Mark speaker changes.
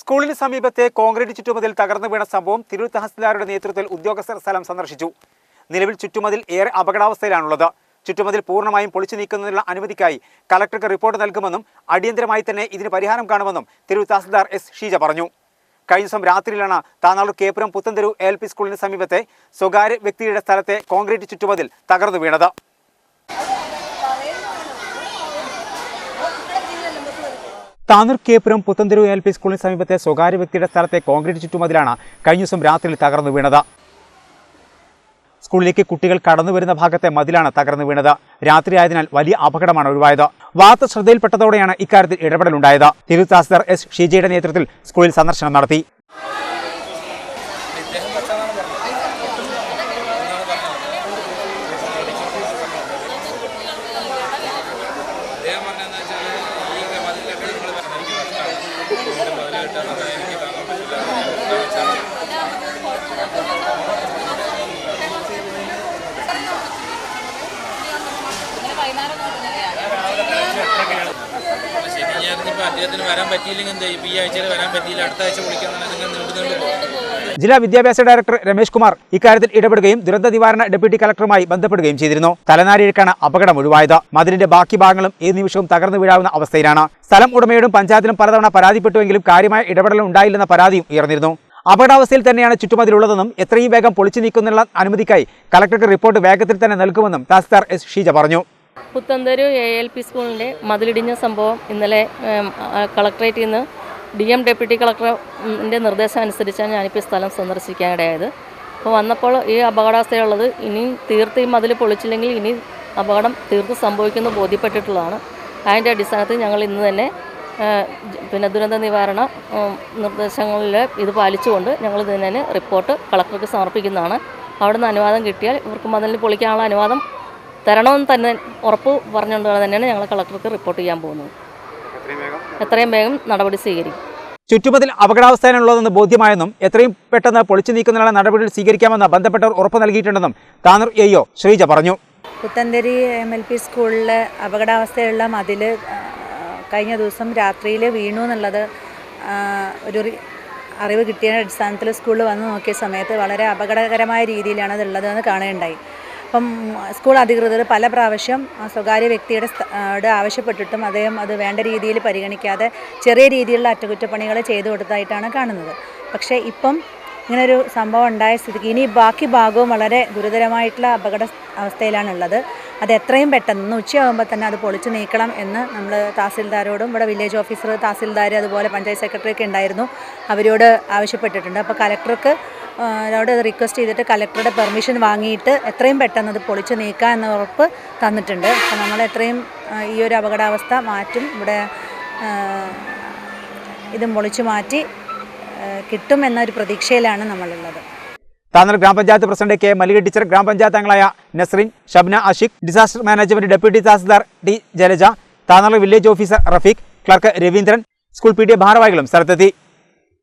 Speaker 1: സ്കൂളിന് സമീപത്തെ കോൺക്രീറ്റ് ചുറ്റുമതിൽ തകർന്നു വീണ സംഭവം തിരൂർ തഹസിൽദാരുടെ നേതൃത്വത്തിൽ ഉദ്യോഗസ്ഥർ സ്ഥലം സന്ദർശിച്ചു. നിലവിൽ ചുറ്റുമതിൽ ഏറെ അപകടാവസ്ഥയിലാണുള്ളത്. ചുറ്റുമതിൽ പൂർണമായും പൊളിച്ചു നീക്കുന്നതിനുള്ള അനുമതിക്കായി കലക്ടർക്ക് റിപ്പോർട്ട് നൽകുമെന്നും അടിയന്തരമായി തന്നെ ഇതിന് പരിഹാരം കാണുമെന്നും തിരൂർ തഹസിൽദാർ എസ് ഷീജ പറഞ്ഞു. കഴിഞ്ഞ ദിവസം രാത്രിയിലാണ് താനാളൂർ കേപ്പുരം പുത്തൻതെരു എൽ പി സ്കൂളിന് സമീപത്തെ സ്വകാര്യ വ്യക്തിയുടെ സ്ഥലത്തെ കോൺക്രീറ്റ് ചുറ്റുമതിൽ തകർന്നു വീണത്. താനൂർ കേപുരം പുത്തൻതെരു എൽ പി സ്കൂളിന് സമീപത്തെ സ്വകാര്യ വ്യക്തിയുടെ സ്ഥലത്തെ കോൺക്രീറ്റ് ചുറ്റുമതിലാണ് കഴിഞ്ഞ ദിവസം രാത്രിയിൽ തകർന്നു വീണത്. സ്കൂളിലേക്ക് കുട്ടികൾ കടന്നു വരുന്ന ഭാഗത്തെ മതിലാണ് തകർന്നു വീണത്. രാത്രിയായതിനാൽ വലിയ അപകടമാണ് ഒഴിവായത്. വാർത്ത ശ്രദ്ധയിൽപ്പെട്ടതോടെയാണ് ഇക്കാര്യത്തിൽ ഇടപെടലുണ്ടായത്. തിരുത്താസ്ദർ എസ് ഷീജയുടെ നേതൃത്വത്തിൽ സ്കൂളിൽ സന്ദർശനം നടത്തി.
Speaker 2: টাকা അദ്ദേഹത്തിന് വരാൻ പറ്റിയില്ലെങ്കിൽ എന്താ ഈ ആഴ്ചയിൽ വരാൻ പറ്റിയില്ല അടുത്ത ആഴ്ച വിളിക്കാൻ
Speaker 1: ജില്ലാ വിദ്യാഭ്യാസ ഡയറക്ടർ രമേശ് കുമാർ ഇക്കാര്യത്തിൽ ഇടപെടുകയും ദുരന്ത നിവാരണ ഡെപ്യൂട്ടി കളക്ടറുമായി ബന്ധപ്പെടുകയും ചെയ്തിരുന്നു. തലനാരിഴക്കാണ് അപകടം ഒഴിവായത്. മതിലിന്റെ ബാക്കി ഭാഗങ്ങളും ഈ നിമിഷവും തകർന്നു വീഴാവുന്ന അവസ്ഥയിലാണ്. സ്ഥലം ഉടമയോടും പഞ്ചായത്തിലും പലതവണ പരാതിപ്പെട്ടുവെങ്കിലും കാര്യമായ ഇടപെടൽ ഉണ്ടായില്ലെന്ന പരാതിയും ഉയർന്നിരുന്നു. അപകടാവസ്ഥയിൽ തന്നെയാണ് ചുറ്റുമതിലുള്ളതെന്നും എത്രയും വേഗം പൊളിച്ചു നീക്കുന്നതിനുള്ള അനുമതിക്കായി കളക്ടർക്ക് റിപ്പോർട്ട് വേഗത്തിൽ തന്നെ നൽകുമെന്നും തഹസിൽദാർ എസ് ഷീജ പറഞ്ഞു.
Speaker 3: പുത്തന്തൂര് എ എൽ പി സ്കൂളിന്റെ മതിലിടിഞ്ഞ സംഭവം ഇന്നലെ കളക്ടറേറ്റിൽ നിന്ന് ഡി എം ഡെപ്യൂട്ടി കളക്ടറിന്റെ നിർദ്ദേശം അനുസരിച്ചാണ് ഞാനിപ്പോൾ സ്ഥലം സന്ദർശിക്കാനിടയായത്. അപ്പോൾ വന്നപ്പോൾ ഈ അപകടാവസ്ഥയുള്ളത് ഇനിയും തീർത്ത് ഈ മതിൽ പൊളിച്ചില്ലെങ്കിൽ ഇനി അപകടം തീർത്ത് സംഭവിക്കുമെന്ന് ബോധ്യപ്പെട്ടിട്ടുള്ളതാണ്. അതിന്റെ അടിസ്ഥാനത്തിൽ ഞങ്ങൾ ഇന്ന് തന്നെ പിന്നെ ദുരന്ത നിവാരണ നിർദ്ദേശങ്ങളിൽ ഇത് പാലിച്ചുകൊണ്ട് ഞങ്ങൾ ഇതിന് റിപ്പോർട്ട് കളക്ടർക്ക് സമർപ്പിക്കുന്നതാണ്. അവിടുന്ന് അനുവാദം കിട്ടിയാൽ ഇവർക്ക് മതിലിന് പൊളിക്കാനുള്ള അനുവാദം തരണമെന്ന് തന്നെ ഉറപ്പ് പറഞ്ഞുകൊണ്ട് തന്നെയാണ് ഞങ്ങൾ കളക്ടർക്ക് റിപ്പോർട്ട് ചെയ്യാൻ പോകുന്നത്. എത്രയും വേഗം നടപടി സ്വീകരിക്കും.
Speaker 1: ചുറ്റുമതിൽ അപകടാവസ്ഥയാണുള്ളതെന്ന് ബോധ്യമായെന്നും എത്രയും പെട്ടെന്ന് പൊളിച്ചു നീക്കുന്നതിനുള്ള നടപടികൾ സ്വീകരിക്കാമെന്ന് ബന്ധപ്പെട്ടവർ ഉറപ്പ് നൽകിയിട്ടുണ്ടെന്നും താനൂർ എയ്യോ ശ്രീജ പറഞ്ഞു.
Speaker 4: പുത്തന്തരി എം എൽ പി സ്കൂളിലെ അപകടാവസ്ഥയുള്ള മതിൽ കഴിഞ്ഞ ദിവസം രാത്രിയിൽ വീണു എന്നുള്ളത് ഒരു അറിവ് കിട്ടിയ അടിസ്ഥാനത്തിൽ സ്കൂളിൽ വന്ന് നോക്കിയ സമയത്ത് വളരെ അപകടകരമായ രീതിയിലാണ് അതുള്ളതെന്ന് കാണുകയുണ്ടായി. അപ്പം സ്കൂൾ അധികൃതർ പല പ്രാവശ്യം സ്വകാര്യ വ്യക്തിയുടെ ആവശ്യപ്പെട്ടിട്ടും അദ്ദേഹം അത് വേണ്ട രീതിയിൽ പരിഗണിക്കാതെ ചെറിയ രീതിയിലുള്ള അറ്റകുറ്റപ്പണികൾ ചെയ്തു കൊടുത്തതായിട്ടാണ് കാണുന്നത്. പക്ഷേ ഇപ്പം ഇങ്ങനൊരു സംഭവം ഉണ്ടായ സ്ഥിതിക്ക് ഇനി ബാക്കി ഭാഗവും വളരെ ഗുരുതരമായിട്ടുള്ള അപകട അവസ്ഥയിലാണുള്ളത്. അത് എത്രയും പെട്ടെന്ന് ഉച്ചയാകുമ്പോൾ തന്നെ അത് പൊളിച്ചു നീക്കണം എന്ന് നമ്മൾ തഹസിൽദാരോടും ഇവിടെ വില്ലേജ് ഓഫീസർ തഹസിൽദാർ അതുപോലെ പഞ്ചായത്ത് സെക്രട്ടറി ഒക്കെ ഉണ്ടായിരുന്നു. അവരോട് ആവശ്യപ്പെട്ടിട്ടുണ്ട്. അപ്പോൾ കലക്ടർക്ക് അവരോട് റിക്വസ്റ്റ് ചെയ്തിട്ട് കലക്ടറുടെ പെർമിഷൻ വാങ്ങിയിട്ട് എത്രയും പെട്ടെന്ന് അത് പൊളിച്ച് നീക്കാം എന്ന ഉറപ്പ് തന്നിട്ടുണ്ട്. അപ്പോൾ നമ്മൾ എത്രയും ഈ ഒരു അപകടാവസ്ഥ മാറ്റും. ഇവിടെ ഇതും പൊളിച്ചു മാറ്റി കിട്ടും എന്നൊരു പ്രതീക്ഷയിലാണ് നമ്മളുള്ളത്.
Speaker 1: താനൂർ ഗ്രാമപഞ്ചായത്ത് പ്രസിഡന്റ് കെ. മല്ലിക ടീച്ചർ ഗ്രാമപഞ്ചായത്ത് അംഗങ്ങളായ Nasreen Shabna Ashiq disaster management deputy tahsildar T. Jalaja Tanur village officer Rafeeq clerk Raveendran school P. D. ഭാരവാഹികളും സ്ഥലത്തെത്തി.